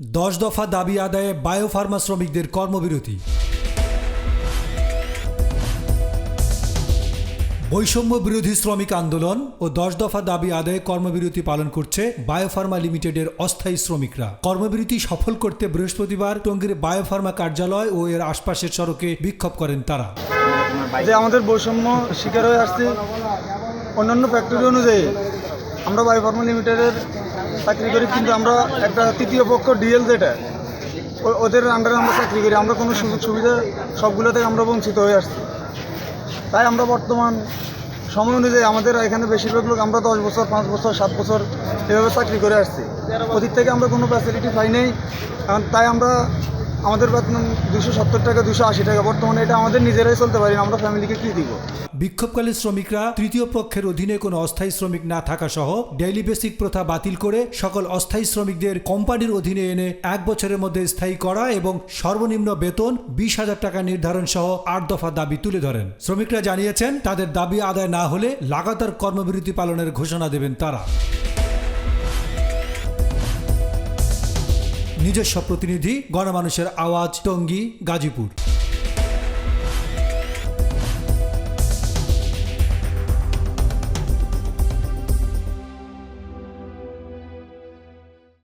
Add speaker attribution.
Speaker 1: দশ দফা দাবি আদায়ে বায়োফার্মা শ্রমিকদের কর্মবিরতি। বৈষম্য বিরোধী শ্রমিক আন্দোলন ও দশ দফা দাবি আদায়ে কর্মবিরতি পালন করছে বায়োফার্মা লিমিটেডের অস্থায়ী শ্রমিকরা। কর্মবিরতি সফল করতে বৃহস্পতিবার টঙ্গীর বায়োফার্মা কার্যালয় ও এর আশপাশের সড়কে বিক্ষোভ করেন তারা।
Speaker 2: যে আমাদের বৈষম্য শিকার হয়ে আসছে, অন্যান্য ফ্যাক্টরি অনুযায়ী আমরা বায়োফার্মা লিমিটেডের চাকরি করি, কিন্তু আমরা একটা তৃতীয় পক্ষ ডিএল যেটা ওদের আন্ডারে আমরা চাকরি করি। আমরা কোনো সুযোগ সুবিধা সবগুলো থেকে আমরা বঞ্চিত হয়ে আসছি। তাই আমরা বর্তমান সময় অনুযায়ী আমাদের এখানে বেশিরভাগ লোক আমরা দশ বছর, পাঁচ বছর, সাত বছর এভাবে চাকরি করে আসছি। ওদিক থেকে আমরা কোনো ফ্যাসিলিটি পাই নেই। তাই আমরা আমাদের বেতন দুশো সত্তর টাকা দুশো আশি টাকা। বর্তমানে এটা আমাদের নিজেরাই চলতে পারি আমরা ফ্যামিলিকে কী দিব?
Speaker 1: বিক্ষোভকালে শ্রমিকরা তৃতীয় পক্ষের অধীনে কোনো অস্থায়ী শ্রমিক না থাকা সহ ডেইলি বেসিক প্রথা বাতিল করে সকল অস্থায়ী শ্রমিকদের কোম্পানির অধীনে এনে এক বছরের মধ্যে স্থায়ী করা এবং সর্বনিম্ন বেতন বিশ হাজার টাকা নির্ধারণ সহ আট দফা দাবি তুলে ধরেন। শ্রমিকরা জানিয়েছেন, তাদের দাবি আদায় না হলে লাগাতার কর্মবিরতি পালনের ঘোষণা দেবেন তারা। নিজস্ব প্রতিনিধি গণমানুষের আওয়াজ টঙ্গী গাজীপুর।